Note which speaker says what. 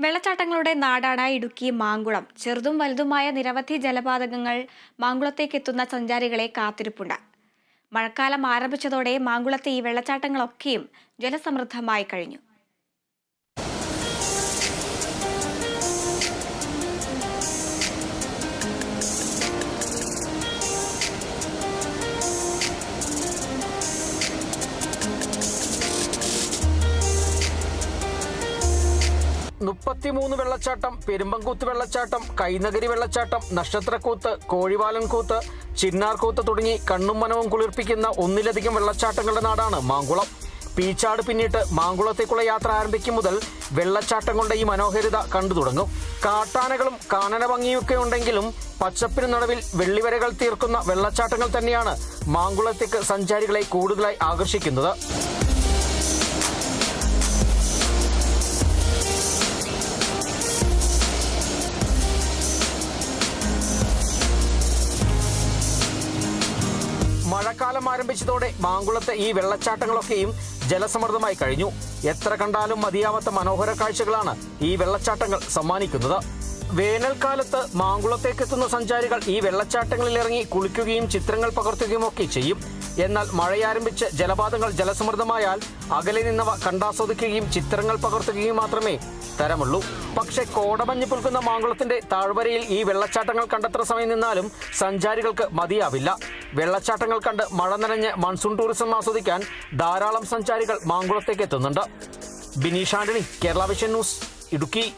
Speaker 1: വെള്ളച്ചാട്ടങ്ങളുടെ നാടാണ് ഇടുക്കി മാങ്കുളം. ചെറുതും വലുതുമായ നിരവധി ജലപാതകങ്ങൾ മാങ്കുളത്തേക്ക് എത്തുന്ന സഞ്ചാരികളെ കാത്തിരിപ്പുണ്ട്. മഴക്കാലം ആരംഭിച്ചതോടെ മാങ്കുളത്തെ ഈ വെള്ളച്ചാട്ടങ്ങളൊക്കെയും ജലസമൃദ്ധമായി കഴിഞ്ഞു.
Speaker 2: മുപ്പത്തിമൂന്ന് വെള്ളച്ചാട്ടം പെരുമ്പങ്കൂത്ത് വെള്ളച്ചാട്ടം കൈനഗരി വെള്ളച്ചാട്ടം നക്ഷത്രക്കൂത്ത് കോഴിവാലൻകൂത്ത് ചിന്നാർകൂത്ത് തുടങ്ങി കണ്ണും മനവും കുളിർപ്പിക്കുന്ന ഒന്നിലധികം വെള്ളച്ചാട്ടങ്ങളുടെ നാടാണ് മാങ്കുളം. പീച്ചാട് പിന്നിട്ട് മാങ്കുളത്തേക്കുള്ള യാത്ര ആരംഭിക്കും മുതൽ വെള്ളച്ചാട്ടം കൊണ്ട് ഈ മനോഹരിത കണ്ടു തുടങ്ങും. കാട്ടാനകളും കാനന ഭംഗിയൊക്കെ ഉണ്ടെങ്കിലും പച്ചപ്പിന് നടുവിൽ വെള്ളിവരകൾ തീർക്കുന്ന വെള്ളച്ചാട്ടങ്ങൾ തന്നെയാണ് മാങ്കുളത്തേക്ക് സഞ്ചാരികളെ കൂടുതലായി ആകർഷിക്കുന്നത്. മഴക്കാലം ആരംഭിച്ചതോടെ മാങ്കുളത്തെ ഈ വെള്ളച്ചാട്ടങ്ങളൊക്കെയും ജലസമൃദ്ധമായി കഴിഞ്ഞു. എത്ര കണ്ടാലും മതിയാവാത്ത മനോഹര കാഴ്ചകളാണ് ഈ വെള്ളച്ചാട്ടങ്ങൾ സമ്മാനിക്കുന്നത്. വേനൽക്കാലത്ത് മാങ്കുളത്തേക്കെത്തുന്ന സഞ്ചാരികൾ ഈ വെള്ളച്ചാട്ടങ്ങളിൽ ഇറങ്ങി കുളിക്കുകയും ചിത്രങ്ങൾ പകർത്തുകയും ഒക്കെ ചെയ്യും. എന്നാൽ മഴയാരംഭിച്ച് ജലപാതങ്ങൾ ജലസമൃദ്ധമായാൽ അകലെ നിന്നവ കണ്ടാസ്വദിക്കുകയും ചിത്രങ്ങൾ പകർത്തുകയും മാത്രമേ തരമുള്ളൂ. പക്ഷെ കോടമഞ്ഞ് പുൽക്കുന്ന മാങ്കുളത്തിന്റെ താഴ്വരയിൽ ഈ വെള്ളച്ചാട്ടങ്ങൾ കണ്ടെത്ര സമയം നിന്നാലും സഞ്ചാരികൾക്ക് മതിയാവില്ല. വെള്ളച്ചാട്ടങ്ങൾ കണ്ട് മഴ നനഞ്ഞ് മൺസൂൺ ടൂറിസം ആസ്വദിക്കാൻ ധാരാളം സഞ്ചാരികൾ മാങ്കുളത്തേക്ക് എത്തുന്നുണ്ട്. Binish Antony Kerala vision news Idukki.